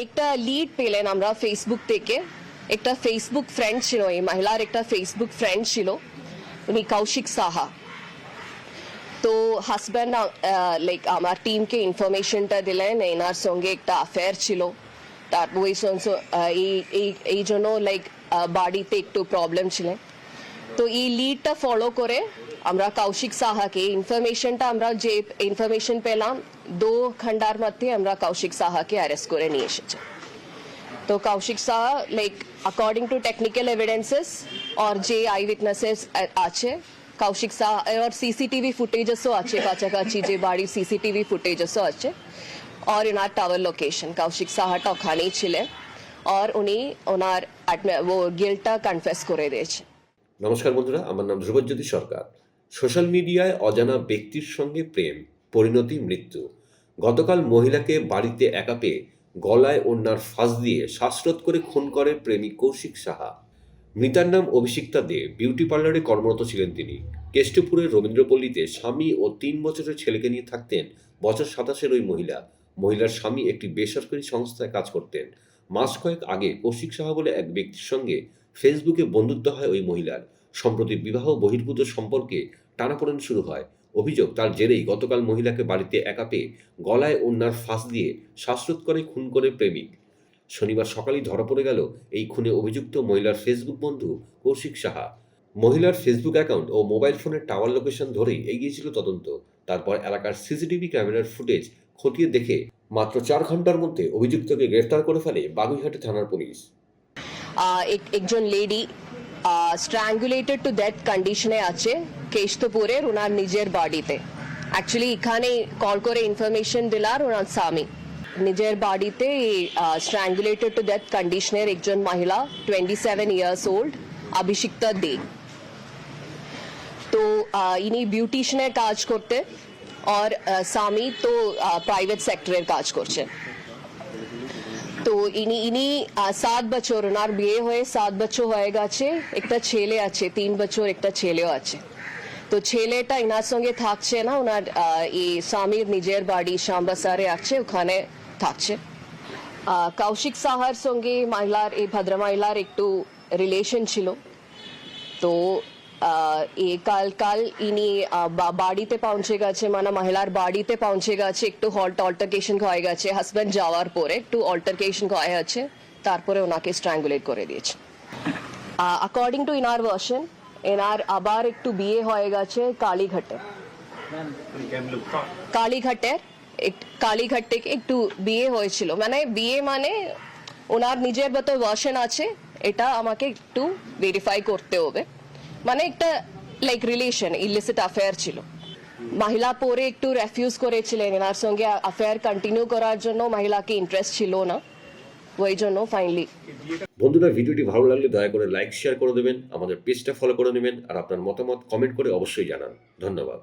একটা লিড পেলেন আমরা ফেসবুক থেকে। একটা ফেসবুক ফ্রেন্ড ছিল এই মহিলার, একটা ফেসবুক ফ্রেন্ড ছিল, উনি কৌশিক সাহা। তো হাজব্যান্ড লাইক আমার টিমকে ইনফরমেশনটা দিলেন, এনার সঙ্গে একটা অ্যাফেয়ার ছিল। তারপর এই, এই- এই জন্য লাইক বাড়িতে একটু প্রবলেম ছিলেন। তো এই লিডটা ফলো করে আমরা কৌশিক সাহাকে ইনফরমেশনটা আমরা যে ইনফরমেশন পেলাম, দো ঘণ্টার মধ্যে আমরা কৌশিক সাহাকে অ্যারেস্ট করে নিয়ে এসেছি। তো Koushik Saha like according to technical evidences আর যে আই উইটনেসেস আছে। কৌশিক সাহা সিসিটিভি ফুটেজেসও আছে কাছাকাছি, যে বাড়ির সিসিটিভি ফুটেজেসও আছে। আর এনার টাওয়ার লোকেশন কৌশিক সাহাটা ওখানেই ছিলেন। আর উনি ওনার ও গিলটা কনফেস করে দিয়েছে নমস্কার বন্ধুরা, আমার নাম ধ্রুবজ্যোতি সরকার। সোশ্যাল মিডিয়ায় অজানা ব্যক্তির সঙ্গে প্রেম, পরিণতি, মৃত্যু। গতকাল মহিলাকে বাড়িতে একা পেয়ে গলায় ওনার ফাঁস দিয়ে শ্বাসরোধ করে খুন করে প্রেমিক কৌশিক সাহা। মৃতার নাম অভিষিক্তা দে। বিউটি পার্লারে কর্মরত ছিলেন তিনি। কেষ্টপুরের রবীন্দ্রপল্লীতে স্বামী ও তিন বছরের ছেলেকে নিয়ে থাকতেন বছর সাতাশের ওই মহিলা। মহিলার স্বামী একটি বেসরকারি সংস্থায় কাজ করতেন। মাস কয়েক আগে কৌশিক সাহা বলে এক ব্যক্তির সঙ্গে ফেসবুকে বন্ধুত্ব হয় ওই মহিলার। সম্প্রতি বিবাহ বহির্ভূত সম্পর্কে টানাপোড়েন শুরু হয়। অভিযোগ, তার জেরেই গতকাল মহিলাকে বাড়িতে একা পেয়ে গলায় ওনার ফাঁস দিয়ে শ্বাসরোধ করে খুন করে প্রেমিক। শনিবার সকালেই ধরা পড়ে গেল এই খুনে অভিযুক্ত মহিলার ফেসবুক বন্ধু কৌশিক সাহা। মহিলার ফেসবুক অ্যাকাউন্ট ও মোবাইল ফোনের টাওয়ার লোকেশন ধরেই এগিয়েছিল তদন্ত। তারপর এলাকার সিসিটিভি ক্যামেরার ফুটেজ খতিয়ে দেখে মাত্র চার ঘণ্টার মধ্যে অভিযুক্তকে গ্রেফতার করে ফেলে বাগুইহাটি থানার পুলিশ। একজন লেডি স্ট্র্যাঙ্গুলেটেড টু ডেথ কন্ডিশনে আছে কেষ্টপুরের ওনার নিজের বাড়িতে। অ্যাকচুয়ালি এখানে কল করে ইনফরমেশন দিলার ওনার স্বামী। নিজের বাড়িতে স্ট্র্যাঙ্গুলেটেড টু ডেথ কন্ডিশনের একজন মহিলা twenty seven years old Abhishikta Dey. তো ইনি বিউটিশিয়ানের কাজ করতে, আর স্বামী তো প্রাইভেট সেক্টরের কাজ করছেন তো ইনি ইনি সাত বছর, ওনার বিয়ে হয়ে সাত বছর হয়ে গেছে, একটা ছেলে আছে, তিন বছর একটা ছেলেও আছে। তো ছেলেটা ইনার সঙ্গে থাকছে না, ওনার এই স্বামীর নিজের বাড়ি শ্যামবাসারে আছে, ওখানে থাকছে। কৌশিক সাহার সঙ্গে মহিলার এই ভদ্র মহিলার একটু রিলেশন ছিল। তো এ কাল কাল ইনি বাড়িতে পৌঁছে গেছে মানে মহিলার বাড়িতে পৌঁছে গেছে, একটু হল্ট অল্টারকেশন হয়ে গেছে হাজব্যান্ড যাওয়ার পরে একটু অল্টারকেশন হয়ে আছে, তারপরে ওনাকে স্ট্র্যাঙ্গুলেট করে দিয়েছে। অ্যাকর্ডিং টু ইনার ভার্সন এনার আবার একটু বিয়ে হয়ে গেছে কালীঘাটে। কালীঘাটের কালীঘাট একটু বিয়ে হয়েছিল। মানে বিয়ে মানে ওনার নিজের মতো ভার্সন আছে, এটা আমাকে একটু ভেরিফাই করতে হবে। মানে একটা লাইক রিলেশন ইলিসিট অ্যাফেয়ার ছিল. মহিলা পরে একটু রেফিউজ করেছিলেন, এনার সঙ্গে অ্যাফেয়ার কন্টিনিউ করার জন্য মহিলাকে ইন্টারেস্ট ছিল না। ওই জন্য ফাইনালি বন্ধুরা, ভিডিওটি ভালো লাগলে দয়া করে লাইক শেয়ার করে দেবেন, আমাদের পেজটা ফলো করে নেবেন, আর আপনার মতামত কমেন্ট করে অবশ্যই জানান। ধন্যবাদ।